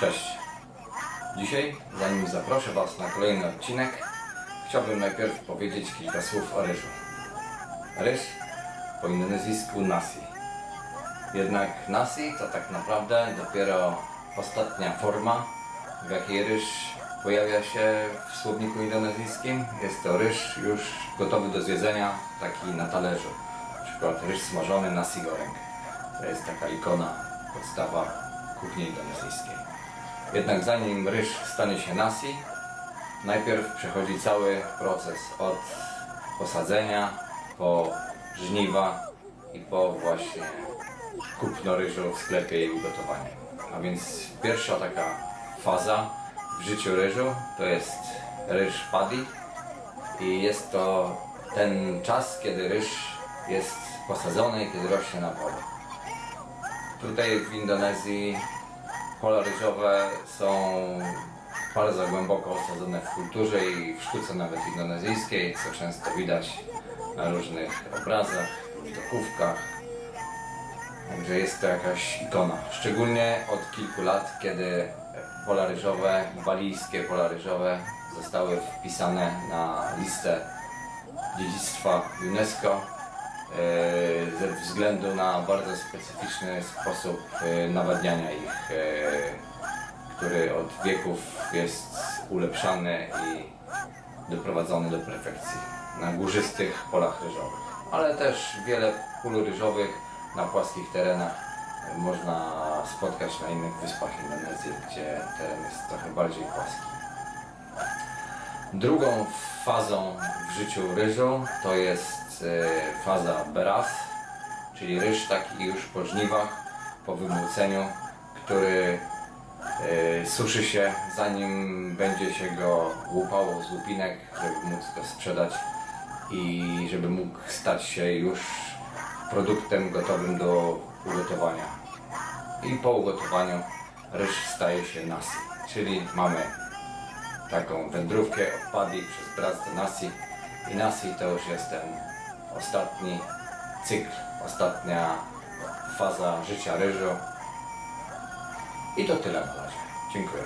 Cześć. Dzisiaj, zanim zaproszę Was na kolejny odcinek, chciałbym najpierw powiedzieć kilka słów o ryżu. Ryż po indonezyjsku nasi. Jednak nasi to tak naprawdę dopiero ostatnia forma, w jakiej ryż pojawia się w słowniku indonezyjskim. Jest to ryż już gotowy do zjedzenia, taki na talerzu. Na przykład ryż smażony nasi goreng. To jest taka ikona, podstawa kuchni indonezyjskiej. Jednak zanim ryż stanie się nasi, najpierw przechodzi cały proces od posadzenia po żniwa i po właśnie kupno ryżu w sklepie i ugotowanie. A więc pierwsza taka faza w życiu ryżu to jest ryż paddy i jest to ten czas, kiedy ryż jest posadzony i kiedy rośnie na polu. Tutaj w Indonezji pola ryżowe są bardzo głęboko osadzone w kulturze i w sztuce nawet indonezyjskiej, co często widać na różnych obrazach, sztokówkach. Także jest to jakaś ikona. Szczególnie od kilku lat, kiedy pola ryżowe, walijskie zostały wpisane na listę dziedzictwa UNESCO ze względu na bardzo specyficzny sposób e, nawadniania ich, e, który od wieków jest ulepszany i doprowadzony do perfekcji na górzystych polach ryżowych. Ale też wiele pól ryżowych na płaskich terenach można spotkać na innych wyspach Indonezji, gdzie teren jest trochę bardziej płaski. Drugą fazą w życiu ryżu to jest e, faza beras, czyli ryż taki już po żniwach, po wymłóceniu, który e, suszy się zanim będzie się go łupało z łupinek, żeby móc go sprzedać i żeby mógł stać się już produktem gotowym do ugotowania. I po ugotowaniu ryż staje się nasi, czyli mamy taką wędrówkę od Paddy przez Braz do Nasi i Nasi to już jest ten ostatni cykl, ostatnia faza życia ryżu i to tyle na razie. Dziękuję.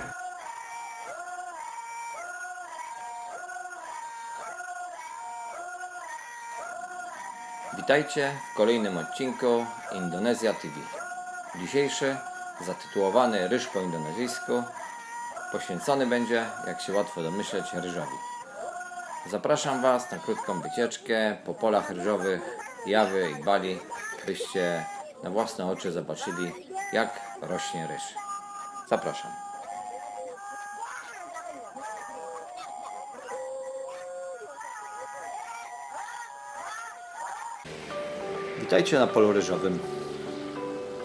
Witajcie w kolejnym odcinku Indonezja TV. Dzisiejszy, zatytułowany Ryż po indonezyjsku, poświęcony będzie, jak się łatwo domyśleć, ryżowi. Zapraszam Was na krótką wycieczkę po polach ryżowych Jawy i Bali, byście na własne oczy zobaczyli, jak rośnie ryż. Zapraszam. Witajcie na polu ryżowym.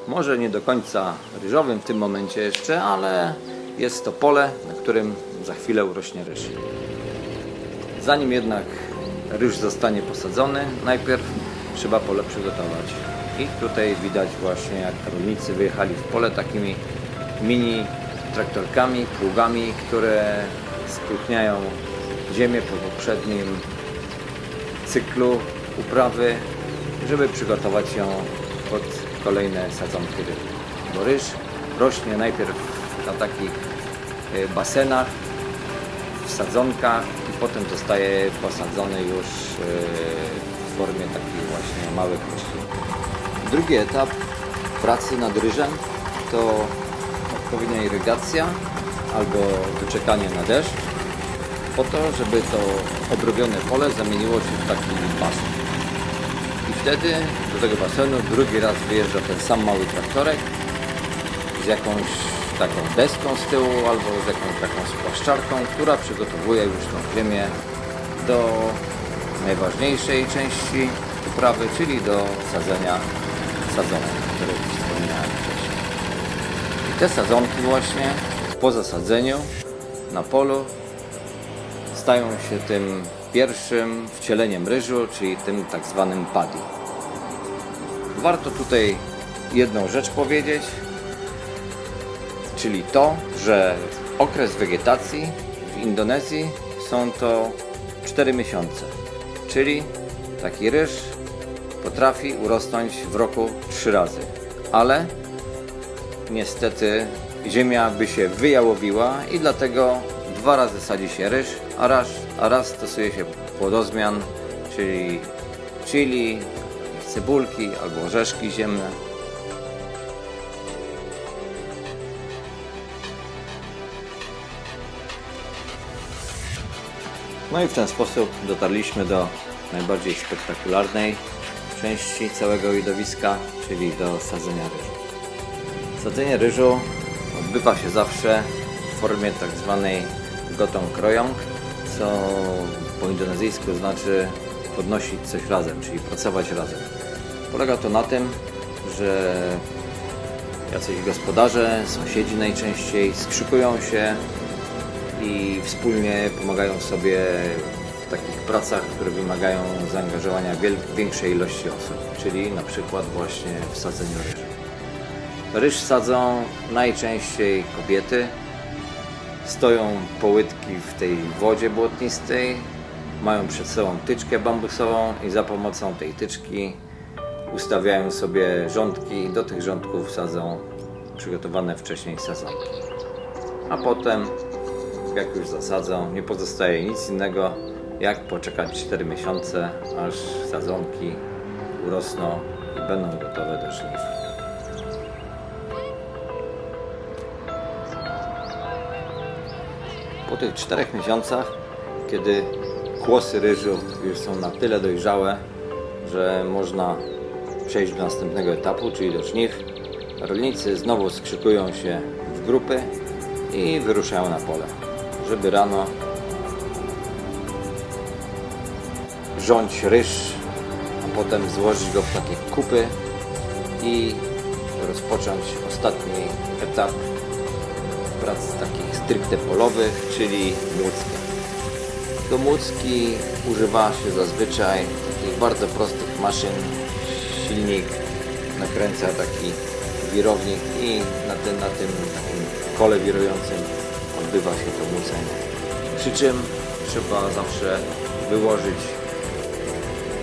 Może nie do końca ryżowym w tym momencie jeszcze, ale jest to pole, na którym za chwilę urośnie ryż. Zanim jednak ryż zostanie posadzony, najpierw trzeba pole przygotować. I tutaj widać właśnie jak rolnicy wyjechali w pole takimi mini traktorkami, pługami, które spróchniają ziemię po poprzednim cyklu uprawy, żeby przygotować ją pod kolejne sadzonki ryb. Bo ryż rośnie najpierw na takich e, basenach, w sadzonkach i potem zostaje posadzony już e, w formie takich właśnie małych roślin. Drugi etap pracy nad ryżem to odpowiednia irygacja albo wyczekanie na deszcz po to, żeby to obrobione pole zamieniło się w taki basen. I wtedy do tego basenu drugi raz wyjeżdża ten sam mały traktorek z jakąś taką deską z tyłu albo z jakąś taką spłaszczarką, która przygotowuje już tą ziemię do najważniejszej części uprawy, czyli do sadzenia sadzonek, o wspominałem wcześniej. I te sadzonki właśnie po zasadzeniu na polu stają się tym pierwszym wcieleniem ryżu, czyli tym tak zwanym paddy. Warto tutaj jedną rzecz powiedzieć, czyli to, że okres wegetacji w Indonezji są to 4 miesiące, czyli taki ryż potrafi urosnąć w roku 3 razy, ale niestety ziemia by się wyjałowiła i dlatego dwa razy sadzi się ryż, a raz, a raz stosuje się płodozmian, czyli chili, cebulki albo orzeszki ziemne. No i w ten sposób dotarliśmy do najbardziej spektakularnej części całego widowiska, czyli do sadzenia ryżu. Sadzenie ryżu odbywa się zawsze w formie tak zwanej gotong krojong, co po indonezyjsku znaczy podnosić coś razem, czyli pracować razem. Polega to na tym, że jacyś gospodarze, sąsiedzi najczęściej skrzykują się i wspólnie pomagają sobie w takich pracach, które wymagają zaangażowania większej ilości osób, czyli na przykład właśnie w sadzeniu ryżu. Ryż sadzą najczęściej kobiety. Stoją połytki w tej wodzie błotnistej, mają przed sobą tyczkę bambusową i za pomocą tej tyczki ustawiają sobie rządki i do tych rządków sadzą przygotowane wcześniej sadzonki. A potem, jak już zasadzą, nie pozostaje nic innego, jak poczekać 4 miesiące, aż sadzonki urosną i będą gotowe do żniw. Po tych czterech miesiącach, kiedy kłosy ryżu już są na tyle dojrzałe, że można przejść do następnego etapu, czyli do żniw, rolnicy znowu skrzykują się w grupy i wyruszają na pole, żeby rano rządź ryż, a potem złożyć go w takie kupy i rozpocząć ostatni etap prac takich stricte polowych, czyli młódzkia. Do młódzki używa się zazwyczaj takich bardzo prostych maszyn. Silnik nakręca taki wirownik i na tym, na tym kole wirującym odbywa się to młócenie. Przy czym trzeba zawsze wyłożyć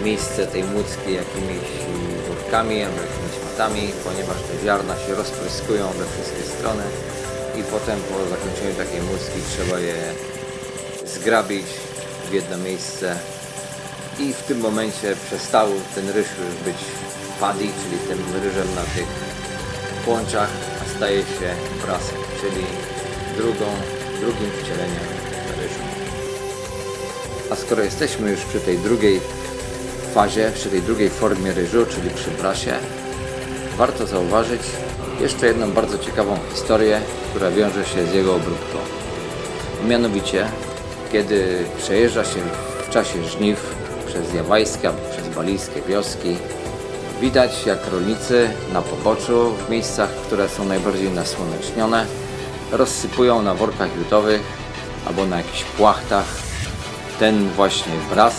miejsce tej młódzki jakimiś workami albo jakimiś matami, ponieważ te ziarna się rozpryskują we wszystkie strony i potem po zakończeniu takiej młódzki trzeba je zgrabić w jedno miejsce i w tym momencie przestał ten ryż już być paddy, czyli tym ryżem na tych płączach, a staje się prasem, czyli drugą, drugim wcieleniem ryżu. A skoro jesteśmy już przy tej drugiej fazie, przy tej drugiej formie ryżu, czyli przy prasie, warto zauważyć jeszcze jedną bardzo ciekawą historię, która wiąże się z jego obróbką. Mianowicie, kiedy przejeżdża się w czasie żniw przez jawajskie przez balijskie wioski, widać jak rolnicy na poboczu, w miejscach, które są najbardziej nasłonecznione, rozsypują na workach jutowych albo na jakichś płachtach ten właśnie wraz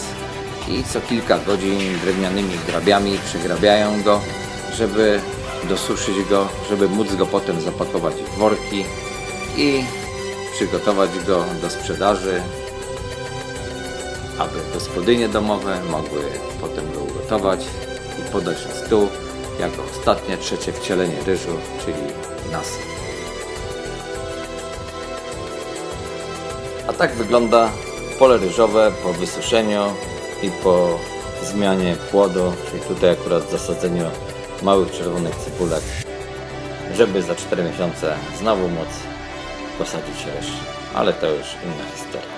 i co kilka godzin drewnianymi grabiami przegrabiają go, żeby dosuszyć go, żeby móc go potem zapakować w worki i przygotować go do sprzedaży, aby gospodynie domowe mogły potem go ugotować i podać na stół jako ostatnie, trzecie wcielenie ryżu, czyli nasy. Tak wygląda pole ryżowe po wysuszeniu i po zmianie płodu, czyli tutaj akurat zasadzeniu małych czerwonych cebulek, żeby za 4 miesiące znowu móc posadzić ryż. Ale to już inna historia.